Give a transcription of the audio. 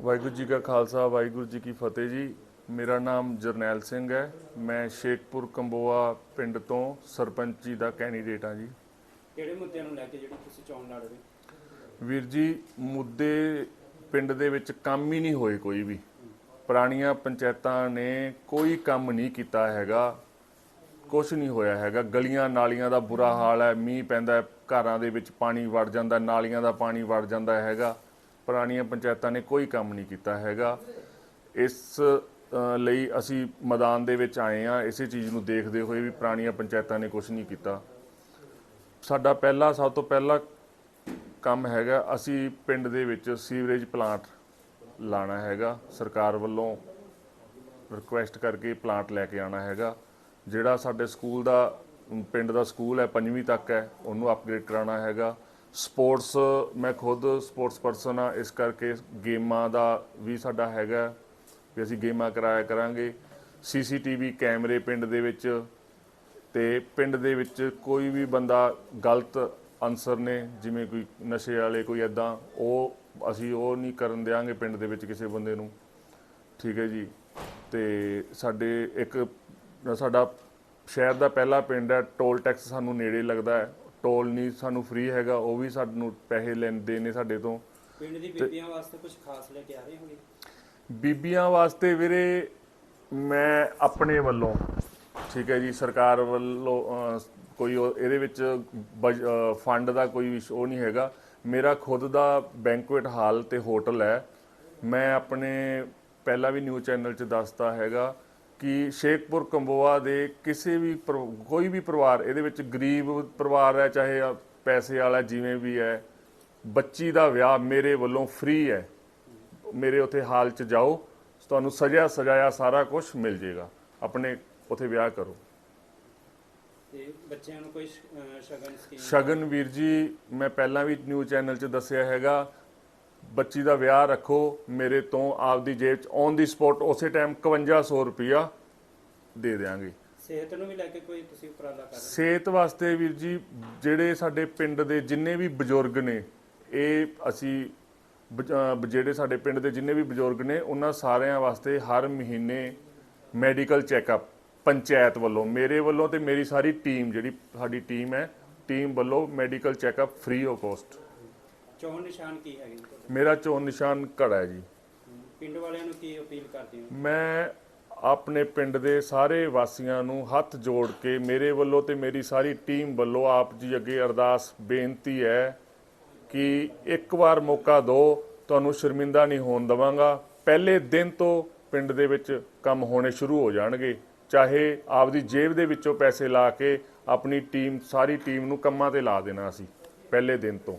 ਵਾਹਿਗੁਰੂ ਜੀ ਕਾ ਖਾਲਸਾ ਵਾਹਿਗੁਰੂ ਜੀ ਕੀ ਫਤਿਹ ਜੀ। ਮੇਰਾ ਨਾਮ ਜਰਨੈਲ ਸਿੰਘ ਹੈ। ਮੈਂ ਸ਼ੇਖਪੁਰ ਕੰਬੋਆ ਪਿੰਡ ਤੋਂ ਸਰਪੰਚੀ ਦਾ ਕੈਂਡੀਡੇਟ ਹਾਂ ਜੀ। ਕਿਹੜੇ ਮੁੱਦਿਆਂ ਨੂੰ ਲੈ ਕੇ ਜਿਹੜੀ ਤੁਸੀਂ ਚੋਣ ਲੜ ਰਹੇ? ਵੀਰ ਜੀ ਮੁੱਦੇ ਪਿੰਡ ਦੇ ਵਿੱਚ ਕੰਮ ਹੀ ਨਹੀਂ ਹੋਏ ਕੋਈ ਵੀ। ਪੁਰਾਣੀਆਂ ਪੰਚਾਇਤਾਂ ਨੇ ਕੋਈ ਕੰਮ ਨਹੀਂ ਕੀਤਾ ਹੈਗਾ। ਕੁਝ ਨਹੀਂ ਹੋਇਆ ਹੈਗਾ। ਗਲੀਆਂ ਨਾਲੀਆਂ ਦਾ ਬੁਰਾ ਹਾਲ ਹੈ। ਮੀਂਹ ਪੈਂਦਾ ਹੈ, ਘਰਾਂ ਦੇ ਵਿੱਚ ਪਾਣੀ ਵੜ ਜਾਂਦਾ ਨਾਲੀਆਂ ਦਾ ਪਾਣੀ ਵੜ ਜਾਂਦਾ ਹੈਗਾ। ਪੁਰਾਣੀਆਂ ਪੰਚਾਇਤਾਂ ਨੇ ਕੋਈ ਕੰਮ ਨਹੀਂ ਕੀਤਾ ਹੈਗਾ। ਇਸ ਲਈ ਅਸੀਂ ਮੈਦਾਨ ਦੇ ਵਿੱਚ ਆਏ ਆ ਇਸੇ ਚੀਜ਼ ਨੂੰ ਦੇਖਦੇ ਹੋਏ ਵੀ ਪੁਰਾਣੀਆਂ ਪੰਚਾਇਤਾਂ ਨੇ ਕੁਝ ਨਹੀਂ ਕੀਤਾ। ਸਾਡਾ ਪਹਿਲਾ, ਸਭ ਤੋਂ ਪਹਿਲਾ ਕੰਮ ਹੈਗਾ, ਅਸੀਂ ਪਿੰਡ ਦੇ ਵਿੱਚ ਸੀਵਰੇਜ ਪਲਾਂਟ ਲਾਣਾ ਹੈਗਾ। ਸਰਕਾਰ ਵੱਲੋਂ ਰਿਕੁਐਸਟ ਕਰਕੇ ਪਲਾਂਟ ਲੈ ਕੇ ਆਣਾ ਹੈਗਾ। ਜਿਹੜਾ ਸਾਡੇ ਸਕੂਲ ਦਾ, ਪਿੰਡ ਦਾ ਸਕੂਲ ਹੈ, ਪੰਜਵੀਂ ਤੱਕ ਹੈ, ਉਹਨੂੰ ਅਪਗ੍ਰੇਡ ਕਰਾਉਣਾ ਹੈਗਾ। ਸਪੋਰਟਸ, ਮੈਂ ਖੁਦ ਸਪੋਰਟਸ ਪਰਸਨ ਆ, ਇਸ ਕਰਕੇ ਗੇਮਾਂ ਦਾ ਵੀ ਸਾਡਾ ਹੈਗਾ, ਵੀ ਅਸੀਂ ਗੇਮਾਂ ਕਰਾਇਆ ਕਰਾਂਗੇ। ਸੀਸੀਟੀਵੀ ਕੈਮਰੇ ਪਿੰਡ ਦੇ ਵਿੱਚ ਤੇ ਪਿੰਡ ਦੇ ਵਿੱਚ ਕੋਈ ਵੀ ਬੰਦਾ ਗਲਤ ਅਨਸਰ ਨੇ, ਜਿਵੇਂ ਕੋਈ ਨਸ਼ੇ ਵਾਲੇ ਕੋਈ ਐਦਾਂ ਉਹ ਅਸੀਂ ਉਹ ਨਹੀਂ ਕਰਨ ਦਿਆਂਗੇ ਪਿੰਡ ਦੇ ਵਿੱਚ ਕਿਸੇ ਬੰਦੇ ਨੂੰ। ਠੀਕ ਹੈ ਜੀ? ਤੇ ਸਾਡੇ ਇੱਕ, ਸਾਡਾ ਸ਼ਹਿਰ ਦਾ ਪਹਿਲਾ ਪਿੰਡ ਹੈ, ਟੋਲ ਟੈਕਸ ਸਾਨੂੰ ਨੇੜੇ ਲੱਗਦਾ ਹੈ। ਟੋਲ ਨਹੀਂ ਸਾਨੂੰ ਫ੍ਰੀ ਹੈਗਾ ਉਹ ਵੀ ਸਾਨੂੰ ਪੈਸੇ ਲੈਂਦੇ ਨੇ ਸਾਡੇ ਤੋਂ। ਪਿੰਡ ਦੀ ਬੀਬੀਆਂ ਵਾਸਤੇ ਕੁਝ ਖਾਸ ਲੈ ਕੇ ਆ ਰਹੇ ਹੋਗੇ ਬੀਬੀਆਂ ਵਾਸਤੇ ਵੀਰੇ ਮੈਂ ਆਪਣੇ ਵੱਲੋਂ ਠੀਕ ਹੈ ਜੀ ਸਰਕਾਰ ਵੱਲੋਂ ਅਹ, ਕੋਈ ਉਹ- ਇਹਦੇ ਵਿੱਚ ਫੰਡ ਦਾ ਕੋਈ ਵਿਸ਼- ਉਹ ਨਹੀਂ ਹੈਗਾ। ਮੇਰਾ ਖੁਦ ਦਾ ਬੈਂਕੁਏਟ ਹਾਲ ਤੇ ਹੋਟਲ ਹੈ। ਮੈਂ ਆਪਣੇ ਪਹਿਲਾਂ ਵੀ ਨਿਊਜ਼ ਚੈਨਲ 'ਚ ਦੱਸਤਾ ਹੈਗਾ। ਕਿ ਸ਼ੇਖਪੁਰ ਕੰਬੋਆ ਦੇ ਕਿਸੇ ਵੀ ਕੋਈ ਵੀ ਪਰਿਵਾਰ ਇਹਦੇ ਵਿੱਚ ਗਰੀਬ ਪਰਿਵਾਰ ਹੈ ਚਾਹੇ ਪੈਸੇ ਵਾਲਾ ਜਿਵੇਂ ਵੀ ਹੈ ਬੱਚੀ ਦਾ ਵਿਆਹ ਮੇਰੇ ਵੱਲੋਂ ਫ੍ਰੀ ਹੈ। ਮੇਰੇ ਉਥੇ ਹਾਲ 'ਚ ਜਾਓ ਤੁਹਾਨੂੰ ਸਜਿਆ ਸਜਾਇਆ ਸਾਰਾ ਕੁਝ ਮਿਲ ਜੇਗਾ ਆਪਣੇ ਉਥੇ ਵਿਆਹ ਕਰੋ। ਤੇ ਬੱਚਿਆਂ ਨੂੰ ਕੋਈ ਸ਼ਗਨ ਸਕੀਮ? ਸ਼ਗਨ ਵੀਰ ਜੀ ਮੈਂ ਪਹਿਲਾਂ ਵੀ ਨਿਊਜ਼ ਚੈਨਲ 'ਚ ਦੱਸਿਆ ਹੈਗਾ ਬੱਚੀ ਦਾ ਵਿਆਹ ਰੱਖੋ ਮੇਰੇ ਤੋਂ ਆਪਦੀ ਜੇਬ 'ਚ ਔਨ ਦੀ ਸਪੌਟ ਉਸੇ ਟਾਈਮ 5100 ਰੁਪਿਆ ਦੇ ਦੇਵਾਂਗੇ ਸਿਹਤ ਨੂੰ ਵੀ ਲੈ ਕੇ ਕੋਈ ਤੁਸੀਂ ਉਪਰਾਲਾ ਕਰ ਰਹੇ ਸਿਹਤ ਵਾਸਤੇ ਵੀਰ ਜੀ ਜਿਹੜੇ ਸਾਡੇ ਪਿੰਡ ਦੇ ਜਿੰਨੇ ਵੀ ਬਜ਼ੁਰਗ ਨੇ ਇਹ ਅਸੀਂ ਬ- ਅਹ ਜਿਹੜੇ ਸਾਡੇ ਪਿੰਡ ਦੇ ਜਿੰਨੇ ਵੀ ਬਜ਼ੁਰਗ ਨੇ ਉਹਨਾਂ ਸਾਰਿਆਂ ਵਾਸਤੇ ਹਰ ਮਹੀਨੇ ਮੈਡੀਕਲ ਚੈੱਕਅਪ ਪੰਚਾਇਤ ਵੱਲੋਂ ਮੇਰੇ ਵੱਲੋਂ ਤੇ ਮੇਰੀ ਸਾਰੀ ਟੀਮ ਜਿਹੜੀ ਸਾਡੀ ਟੀਮ ਹੈ ਟੀਮ ਵੱਲੋਂ medical checkup free of cost ਚੋਣ ਨਿਸ਼ਾਨ ਕੀ ਹੈਗੇ ਤੁਹਾਡੇ? ਮੇਰਾ ਚੋਣ ਨਿਸ਼ਾਨ ਘੜਾ ਹੈ ਜੀ। ਪਿੰਡ ਵਾਲਿਆਂ ਨੂੰ ਕੀ ਅਪੀਲ ਕਰਦੇ ਹੋ? ਮੈਂ ਆਪਣੇ ਪਿੰਡ ਦੇ ਸਾਰੇ ਵਾਸੀਆਂ ਨੂੰ ਹੱਥ ਜੋੜ ਕੇ ਮੇਰੇ ਵੱਲੋਂ ਤੇ ਮੇਰੀ ਸਾਰੀ ਟੀਮ ਵੱਲੋਂ ਆਪ ਜੀ ਅੱਗੇ ਅਰਦਾਸ ਬੇਨਤੀ ਹੈ ਕਿ ਇੱਕ ਵਾਰ ਮੌਕਾ ਦਿਓ ਤੁਹਾਨੂੰ ਸ਼ਰਮਿੰਦਾ ਨਹੀਂ ਹੋਣ ਦਵਾਂਗਾ। ਪਹਿਲੇ ਦਿਨ ਤੋਂ ਪਿੰਡ ਦੇ ਵਿੱਚ ਕੰਮ ਹੋਣੇ ਸ਼ੁਰੂ ਹੋ ਜਾਣਗੇ। ਚਾਹੇ ਆਪਦੀ ਜੇਬ ਦੇ ਵਿੱਚੋਂ ਪੈਸੇ ਲਾ ਕੇ ਆਪਣੀ ਟੀਮ ਸਾਰੀ ਟੀਮ ਨੂੰ ਕੰਮਾਂ ਤੇ ਲਾ ਦੇਣਾ ਅਸੀਂ ਪਹਿਲੇ ਦਿਨ ਤੋਂ।